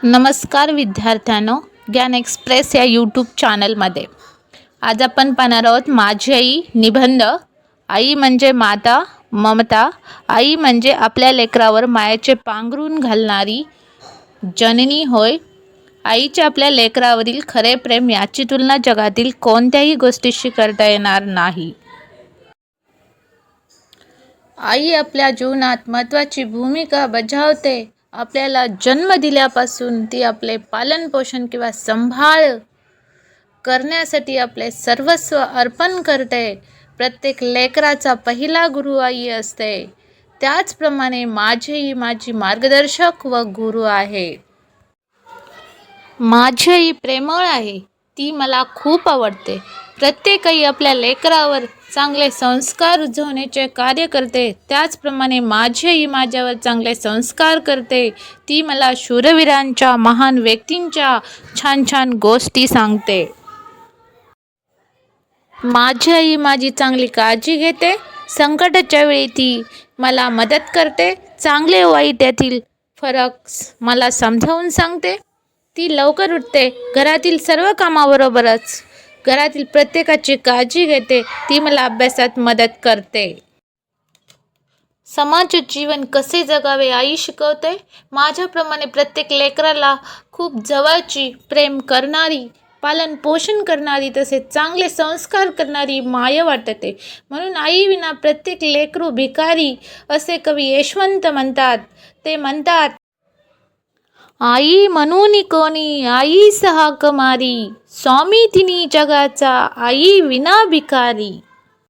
नमस्कार विद्यार्थ्यांनो ज्ञान एक्सप्रेस या यूट्यूब चॅनलमध्ये आज आपण पाहणार आहोत माझी आई निबंध आई म्हणजे माता ममता आई म्हणजे आपल्या लेकरावर मायाचे पांघरून घालणारी जननी होय. आईचे आपल्या लेकरावरील खरे प्रेम याची तुलना जगातील कोणत्याही गोष्टीशी करता येणार नाही. आई आपल्या जीवनात महत्त्वाची भूमिका बजावते. आपल्याला जन्म दिल्यापासून ती आपले पालनपोषण किंवा संभाळ करण्यासाठी आपले सर्वस्व अर्पण करते. प्रत्येक लेकराचा पहिला गुरु आई असते. त्याचप्रमाणे माझेही माझी मार्गदर्शक व गुरु आहे. माझी आई प्रेमळ आहे. ती मला खूप आवडते. प्रत्येकही आपल्या लेकरावर चांगले संस्कार रुजवण्याचे कार्य करते. त्याचप्रमाणे माझेही माझ्यावर चांगले संस्कार करते. ती मला शूरवीरांच्या महान व्यक्तींच्या छान छान गोष्टी सांगते. माझी आई माझी चांगली काळजी घेते. संकटाच्या वेळी ती मला मदत करते. चांगले वाईट यातील फरक मला समजावून सांगते. ती लवकर उठते. घरातील सर्व कामाबरोबरच घरातील प्रत्येकाची काळजी घेते ती मला अभ्यासात मदत करते. समाज जीवन कसे जगावे आई शिकवते? माझ्याप्रमाणे प्रत्येक लेकराला खूप जवळची प्रेम करणारी पालन पोषण करणारी तसेच चांगले संस्कार करणारी माय वाटते. म्हणून आई विना प्रत्येक लेकरू भिकारी असे कवी यशवंत म्हणतात. ते म्हणतात आई म्हणून कोणी आई सहा कमारी स्वामी तिनी जगाचा आई विना भिकारी.